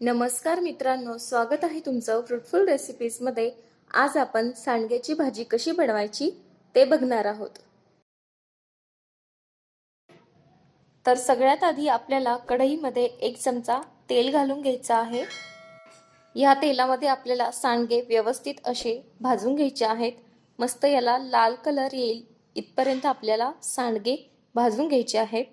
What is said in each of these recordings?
नमस्कार मित्रांनो स्वागत आहे तुमचं फ्रुटफुल रेसिपीजमध्ये आज आपण सांडग्याची भाजी कशी बनवायची ते बघणार आहोत. तर सगळ्यात आधी आपल्याला कढईमध्ये एक चमचा तेल घालून घ्यायचं आहे. या तेलामध्ये आपल्याला सांडगे व्यवस्थित असे भाजून घ्यायचे आहेत. मस्त याला लाल कलर येईल इथपर्यंत आपल्याला सांडगे भाजून घ्यायचे आहेत.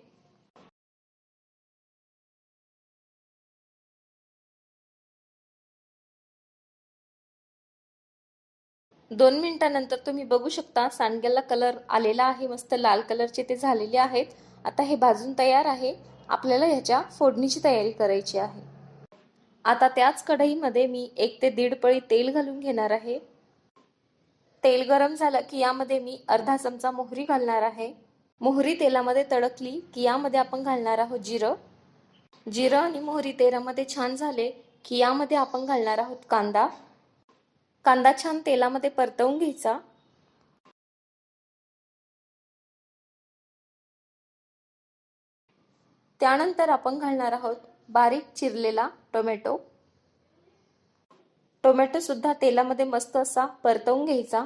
दोन मिनिटानंतर तुम्ही बघू शकता सांडग्याला कलर आलेला आहे मस्त लाल कलरचे ते झालेले आहेत. आता हे भाजून तयार आहे. आपल्याला ह्याच्या फोडणीची तयारी करायची आहे. आता त्याच कढईमध्ये मी एक ते दीड पळी तेल घालून घेणार आहे. तेल गरम झालं की यामध्ये मी अर्धा चमचा मोहरी घालणार आहे. मोहरी तेलामध्ये तडकली की यामध्ये आपण घालणार आहोत जिरं. जिरं आणि मोहरी तेलामध्ये छान झाले की यामध्ये आपण घालणार आहोत कांदा. कांदा छान तेलामध्ये परतवून घ्यायचा. त्यानंतर आपण घालणार आहोत बारीक चिरलेला टोमॅटो. टोमॅटो सुद्धा तेलामध्ये मस्त असा परतवून घ्यायचा.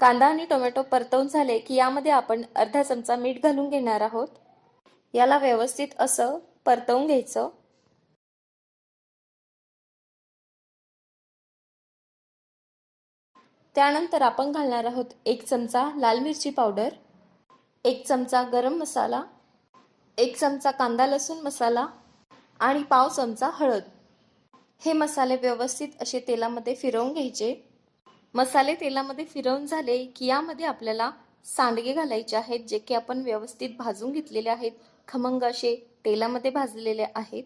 कांदा आणि टोमॅटो परतवून झाले की यामध्ये आपण अर्धा चमचा मीठ घालून घेणार आहोत. याला व्यवस्थित असं परतवून घ्यायचं. त्यानंतर आपण घालणार आहोत एक चमचा लाल मिरची पावडर एक चमचा गरम मसाला एक चमचा कांदा लसूण मसाला आणि पाव चमचा हळद. हे मसाले व्यवस्थित असे तेलामध्ये फिरवून घ्यायचे. मसाले तेलामध्ये फिरवून झाले की यामध्ये आपल्याला सांडगे घालायचे आहेत जे की आपण व्यवस्थित भाजून घेतलेले आहेत. खमंग असे तेलामध्ये भाजलेले आहेत.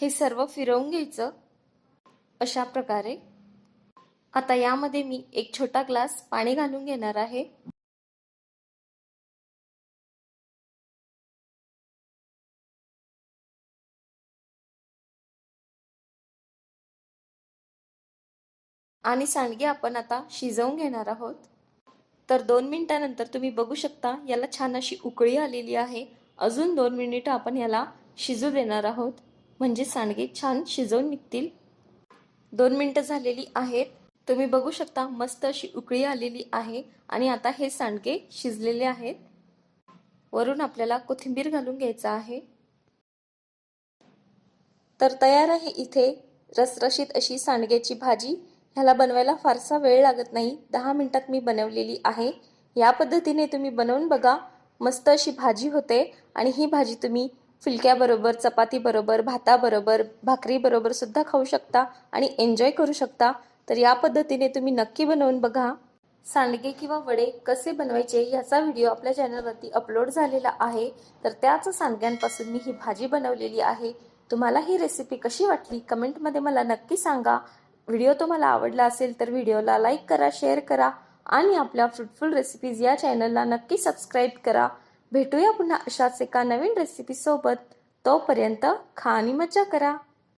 हे सर्व फिरवून घ्यायचं. अशा प्रकारे आता यामध्ये मी एक छोटा ग्लास पाणी घालून घेणार आहे. आणि सांडगे आपण आता शिजवून घेणार आहोत. तर दोन मिनिटानंतर तुम्ही बघू शकता याला छान अशी उकळी आलेली आहे. अजून दोन मिनिटं आपण याला शिजू देणार आहोत. म्हणजे सांडगे छान शिजवून निघतील. दोन मिनिटं झालेली आहेत. तुम्ही बघू शकता मस्त अशी उकळी आलेली आहे आणि आता हे सांडगे शिजलेले आहेत. वरून आपल्याला कोथिंबीर घालून घ्यायचा आहे. तर तयार आहे इथे रसरशीत अशी सांडग्याची भाजी. ह्याला बनवायला फारसा वेळ लागत नाही. दहा मिनिटात मी बनवलेली आहे. या पद्धतीने तुम्ही बनवून बघा. मस्त अशी भाजी होते आणि ही भाजी तुम्ही फुलक्याबरोबर चपातीबरोबर भाताबरोबर भाकरीबरोबर सुद्धा खाऊ शकता आणि एन्जॉय करू शकता. तर या पद्धतीने तुम्ही नक्की बनवून बघा. सांडगे किंवा वडे कसे बनवायचे याचा व्हिडिओ आपल्या चॅनलवरती अपलोड झालेला आहे. तर त्याच सांडग्यांपासून मी ही भाजी बनवलेली आहे. तुम्हाला ही रेसिपी कशी वाटली कमेंटमध्ये मला नक्की सांगा. व्हिडिओ तुम्हाला आवडला असेल तर व्हिडिओला लाईक करा शेअर करा आणि आपल्या फ्रुटफुल रेसिपीज या चॅनलला नक्की सबस्क्राईब करा. भेटूया पुन्हा अशाच एका नवीन रेसिपीसोबत तोपर्यंत खा आणि मज्जा करा.